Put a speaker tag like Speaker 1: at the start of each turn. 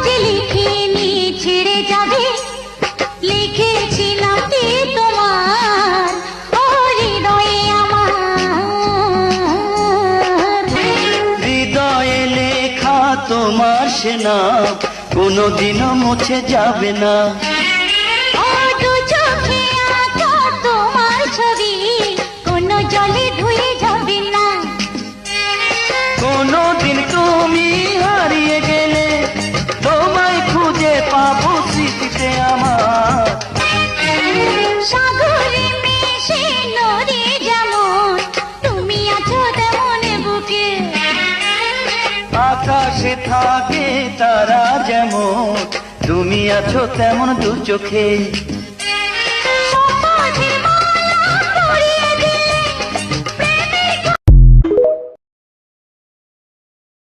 Speaker 1: কাগজে লিখিনি ছিড়ে যাবে। তোমার।
Speaker 2: ও হৃদয়ে হৃদয়ে লেখা সে মুছে যাবে না। জলে যাবে না।
Speaker 1: তুমি আকাশে থাকে তারা যেমন। তুমি আছো তেমন দু চোখে।